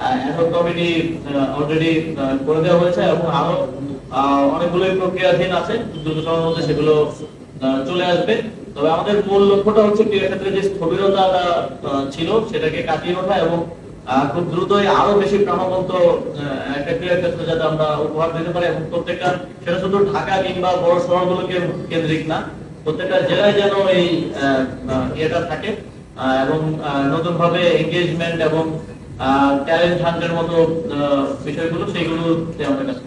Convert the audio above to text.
Ad hoc committee already করে দেওয়া হয়েছে এবং আরও আহ, অনেকগুলোই প্রক্রিয়াধীন আছে দ্রুত সময়ের মধ্যে সেগুলো চলে আসবে। তবে আমাদের মূল লক্ষ্যটা হচ্ছে ক্রীড়া ক্ষেত্রে যে স্থবিরতাটা আহ, ছিল সেটাকে কাটিয়ে ওঠা এবং খুব দ্রুতই আরও বেশি প্রাণবন্ত একটা ক্রীড়া ক্ষেত্র যাতে আমরা উপহার দিতে পারি এবং প্রত্যেকটা সেটা শুধু ঢাকা কিংবা বড় শহরগুলোকে কেন্দ্রিক না প্রত্যেকটা জেলায় যেন এই ইয়েটা থাকে এবং নতুন ভাবে এবং ট্যালেন্ট হান্টের মতো বিষয়গুলো সেইগুলোতে আমাদের কাছে।